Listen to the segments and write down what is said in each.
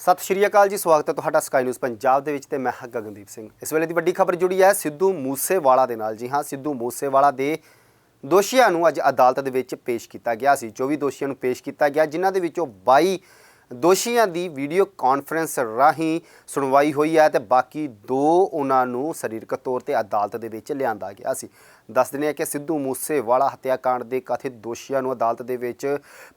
ਸਤਿ ਸ਼੍ਰੀ ਅਕਾਲ ਜੀ, ਸਵਾਗਤ ਹੈ ਤੁਹਾਡਾ ਸਕਾਈ ਨਿਊਜ਼ ਪੰਜਾਬ ਦੇ ਵਿੱਚ ਤੇ ਮੈਂ ਹਾਂ ਗਗਨਦੀਪ ਸਿੰਘ। ਇਸ ਵੇਲੇ ਦੀ ਵੱਡੀ ਖਬਰ ਜੁੜੀ ਹੈ ਸਿੱਧੂ ਮੂਸੇਵਾਲਾ ਦੇ ਨਾਲ। ਜੀ ਹਾਂ, ਸਿੱਧੂ ਮੂਸੇਵਾਲਾ ਦੇ ਦੋਸ਼ੀਆਂ ਨੂੰ ਅੱਜ ਅਦਾਲਤ ਦੇ ਵਿੱਚ ਪੇਸ਼ ਕੀਤਾ ਗਿਆ ਸੀ। 24 ਦੋਸ਼ੀਆਂ ਨੂੰ ਪੇਸ਼ ਕੀਤਾ ਗਿਆ, ਜਿਨ੍ਹਾਂ ਦੇ ਵਿੱਚੋਂ 22 ਦੋਸ਼ੀਆਂ ਦੀ ਵੀਡੀਓ ਕਾਨਫਰੰਸ ਰਾਹੀਂ ਸੁਣਵਾਈ ਹੋਈ ਹੈ ਤੇ ਬਾਕੀ ਦੋ ਉਹਨਾਂ ਨੂੰ ਸਰੀਰਕ ਤੌਰ ਤੇ ਅਦਾਲਤ ਦੇ ਵਿੱਚ ਲਿਆਂਦਾ ਗਿਆ ਸੀ। ਦੱਸ ਦਿੰਦੇ ਹਾਂ ਕਿ ਸਿੱਧੂ ਮੂਸੇਵਾਲਾ ਹੱਤਿਆਕਾਂਡ ਦੇ ਕਥਿਤ ਦੋਸ਼ੀਆਂ ਨੂੰ ਅਦਾਲਤ ਦੇ ਵਿੱਚ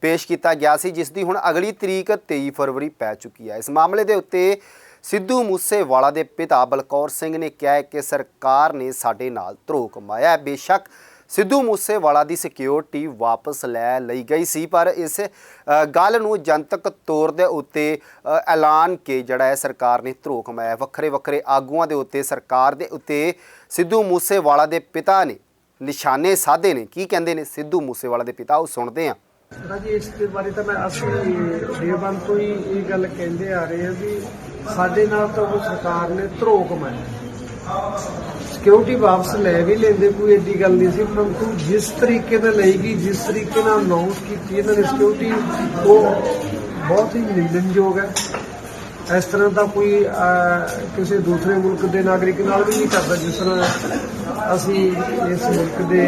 ਪੇਸ਼ ਕੀਤਾ ਗਿਆ ਸੀ, ਜਿਸ ਦੀ ਹੁਣ ਅਗਲੀ ਤਰੀਕ 23 ਫਰਵਰੀ ਪੈ ਚੁੱਕੀ ਹੈ। ਇਸ ਮਾਮਲੇ ਦੇ ਉੱਤੇ ਸਿੱਧੂ ਮੂਸੇਵਾਲਾ ਦੇ ਪਿਤਾ ਬਲਕੌਰ ਸਿੰਘ ਨੇ ਕਿਹਾ ਕਿ ਸਰਕਾਰ ਨੇ ਸਾਡੇ ਨਾਲ ਧਰੋਹ ਕਮਾਇਆ ਬੇਸ਼ੱਕ ਸਿੱਧੂ ਮੂਸੇਵਾਲਾ ਦੀ ਸਿਕਿਉਰਿਟੀ ਵਾਪਸ ਲੈ ਲਈ ਗਈ ਸੀ, ਪਰ ਇਸ ਗੱਲ ਨੂੰ ਜਨਤਕ ਤੌਰ ਦੇ ਉੱਤੇ ਐਲਾਨ ਕੇ ਜਿਹੜਾ ਹੈ ਸਰਕਾਰ ਨੇ ਧਰੋਹ ਕਮਾਇਆ ਵੱਖਰੇ ਵੱਖਰੇ ਆਗੂਆਂ ਦੇ ਉੱਤੇ, ਸਰਕਾਰ ਦੇ ਉੱਤੇ ਸਿੱਧੂ ਮੂਸੇਵਾਲਾ ਦੇ ਪਿਤਾ ਨੇ ਨਿਸ਼ਾਨੇ ਸਾਧੇ ਨੇ। ਕੀ ਕਹਿੰਦੇ ਨੇ ਸਿੱਧੂ ਮੂਸੇਵਾਲਾ ਦੇ ਪਿਤਾ? ਉਹ ਸੁਣਦੇ ਹਾਂ। ਰਾਜੀ ਇਸ ਦੇ ਬਾਰੇ ਤਾਂ ਮੈਂ ਅਸੀਂ ਦੇਵਬੰਦ ਤੋਂ ਹੀ ਇਹ ਗੱਲ ਕਹਿੰਦੇ ਆ ਰਹੇ ਹਾਂ ਵੀ ਸਾਡੇ ਨਾਲ ਤਾਂ ਉਹ ਸਰਕਾਰ ਨੇ ਧਰੋਹ ਕਮਾਇਆ ਸਿਕਿਉਰਿਟੀ ਵਾਪਸ ਲੈ ਵੀ ਲੈਂਦੇ, ਕੋਈ ਐਡੀ ਗੱਲ ਨਹੀਂ ਸੀ ਪਰੰਤੂ ਜਿਸ ਤਰੀਕੇ ਨਾਲ ਲਈਗੀ ਜਿਸ ਤਰੀਕੇ ਨਾਲ ਅਨਾਉਂਸ ਕੀਤੀ, ਇਹਨਾਂ ਨੇ ਸਿਕਿਉਰਿਟੀ ਉਹ ਬਹੁਤ ਹੀ ਨਿੰਦਣਯੋਗ ਹੈ। ਇਸ ਤਰ੍ਹਾਂ ਦਾ ਕੋਈ ਕਿਸੇ ਦੂਸਰੇ ਮੁਲਕ ਦੇ ਨਾਗਰਿਕ ਨਾਲ ਵੀ ਨਹੀਂ ਕਰਦਾ, ਜਿਸ ਤਰ੍ਹਾਂ ਅਸੀਂ ਇਸ ਮੁਲਕ ਦੇ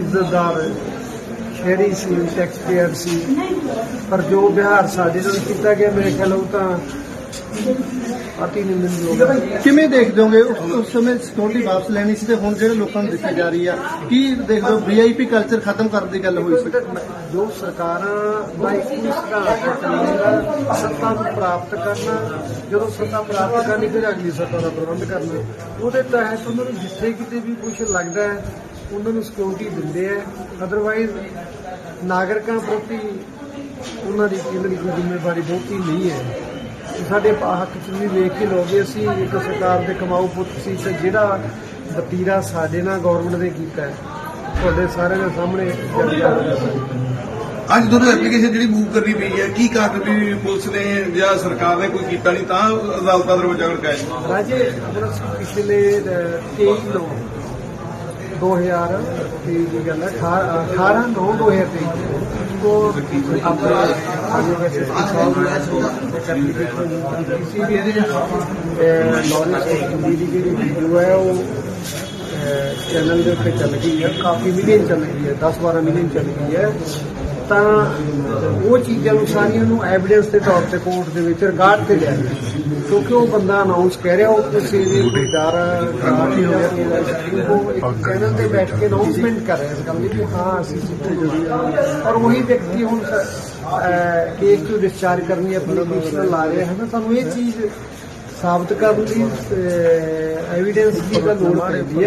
ਇੱਜ਼ਤਦਾਰ ਸ਼ਹਿਰੀ ਸੀ ਟੈਕਸਪੇਅਰ ਸੀ। ਪਰ ਜੋ ਵਿਹਾਰ ਸਾਡੇ ਨਾਲ ਕੀਤਾ ਗਿਆ, ਮੇਰੇ ਖਿਆਲ ਉਹ ਤਾਂ ਅਤੀ ਨਿੰਦਣਯੋਗ ਹੈ ਕਿਵੇਂ ਦੇਖਦੇ ਹੋਗੇ? ਉਸ ਸਮੇਂ ਸਿਕਿਉਰਿਟੀ ਵਾਪਸ ਲੈਣੀ ਸੀ ਤੇ ਹੁਣ ਜਿਹੜੇ ਲੋਕਾਂ ਨੂੰ ਦਿੱਤੀ ਜਾ ਰਹੀ ਆ, ਕੀ ਦੇਖਦੇ ਹੋ? ਵੀਆਈਪੀ ਕਲਚਰ ਖਤਮ ਕਰਨ ਦੀ ਗੱਲ ਹੋਈ ਸੀ। ਜੋ ਸਰਕਾਰਾਂ ਦਾ ਇੱਕ ਸਿਧਾਂਤ ਸੱਤਾ ਨੂੰ ਪ੍ਰਾਪਤ ਕਰਨਾ, ਜਦੋਂ ਸੱਤਾ ਪ੍ਰਾਪਤ ਕਰਨੀ, ਫਿਰ ਅਗਲੀ ਸੱਤਾ ਦਾ ਪ੍ਰਬੰਧ ਕਰਨਾ। ਉਹਦੇ ਤਹਿਤ ਉਹਨਾਂ ਨੂੰ ਜਿੱਥੇ ਕਿਤੇ ਵੀ ਕੁਝ ਲੱਗਦਾ ਹੈ, ਉਹਨਾਂ ਨੂੰ ਸਿਕਿਉਰਿਟੀ ਦਿੰਦੇ ਆ ਅਦਰਵਾਈਜ਼ ਨਾਗਰਿਕਾਂ ਪ੍ਰਤੀ ਉਹਨਾਂ ਦੀ ਦੀ ਕੋਈ ਜ਼ਿੰਮੇਵਾਰੀ ਬਹੁਤੀ ਨਹੀਂ ਹੈ। ਸਾਡੇ ਹੱਕ ਚ ਵੀ ਵੇਖ ਕੇ ਲੋਗੇ ਅਸੀਂ ਇੱਕ ਸਰਕਾਰ ਦੇ ਕਮਾਊ ਪੁੱਤ ਸੀ ਤੇ ਜਿਹੜਾ ਵਤੀਰਾ ਸਾਡੇ ਨਾਲ ਗਵਰਨਮੈਂਟ ਨੇ ਕੀਤਾ ਹੈ ਤੁਹਾਡੇ ਸਾਰਿਆਂ ਦੇ ਸਾਹਮਣੇ ਅੱਜ ਦੋਨੋਂ ਐਪਲੀਕੇਸ਼ਨ ਜਿਹੜੀ ਮੂਵ ਕਰਨੀ ਪਈ ਹੈ ਕੀ ਕਾਰਨ ਵੀ ਪੁਲਿਸ ਨੇ ਜਾਂ ਸਰਕਾਰ ਨੇ ਕੋਈ ਕੀਤਾ ਨਹੀਂ ਤਾਂ ਅਦਾਲਤਾਂ ਦਰਵਾਜ਼ਾ ਖੜਕਾਇਆ। ਰਾਜੇ ਆਪਣਾ ਪਿਛਲੇ 23 ਨੌ 2023 ਦੀ ਗੱਲ ਹੈ 18 9 2023 ਕੋ ਆਪਣੇ ਆਗੇ ਵੈਸੇ ਕਿਸੇ ਵੀ ਇਹਦੇ ਨੌਲੇਜ ਦੀ ਜਿਹੜੀ ਵੀਡੀਓ ਹੈ ਉਹ ਚੈਨਲ ਦੇ ਉੱਤੇ ਚੱਲ ਗਈ ਹੈ ਕਾਫੀ ਮਿਲੀਅਨ ਚੱਲ ਗਈ ਹੈ 10 12 ਮਿਲੀਅਨ ਚੱਲ ਗਈ ਹੈ ਤਾਂ ਉਹ ਚੀਜ਼ਾਂ ਨੂੰ ਸਾਰੀਆਂ ਨੂੰ ਐਵੀਡੈਂਸ ਦੇ ਤੌਰ ਤੇ ਕੋਰਟ ਦੇ ਵਿੱਚ ਰਿਕਾਰਡ ਤੇ ਲਿਆ ਗਿਆ। ਕਿਉਂਕਿ ਉਹ ਬੰਦਾ ਅਨਾਉਂਸ ਕਹਿ ਰਿਹਾ, ਉਹ ਕਿਸੇ ਦੇ ਕੋਈ ਡਰ ਨਹੀਂ ਹੋ ਰਿਹਾ ਉਹ ਇੱਕ ਚੈਨਲ ਤੇ ਬੈਠ ਕੇ ਅਨਾਉਂਸਮੈਂਟ ਕਰ ਰਿਹਾ ਇਸ ਗੱਲ ਦੀ ਵੀ ਹਾਂ, ਅਸੀਂ ਸਿੱਧੇ ਜੁੜੀ ਔਰ ਉਹੀ ਵਿਅਕਤੀ ਹੁਣ ਕੇਸ ਨੂੰ ਡਿਸਚਾਰਜ ਕਰਨੀ ਆਪਣੀ ਪੋਜੀਸ਼ਨ ਲਾ ਰਿਹਾ ਹੈ ਨਾ ਤੁਹਾਨੂੰ ਇਹ ਚੀਜ਼ ਸਾਬਤ ਕਰਨ ਦੀ ਐਵੀਡੈਂਸ ਦੀ ਤਾਂ ਲੋੜ ਪੈਂਦੀ ਹੈ।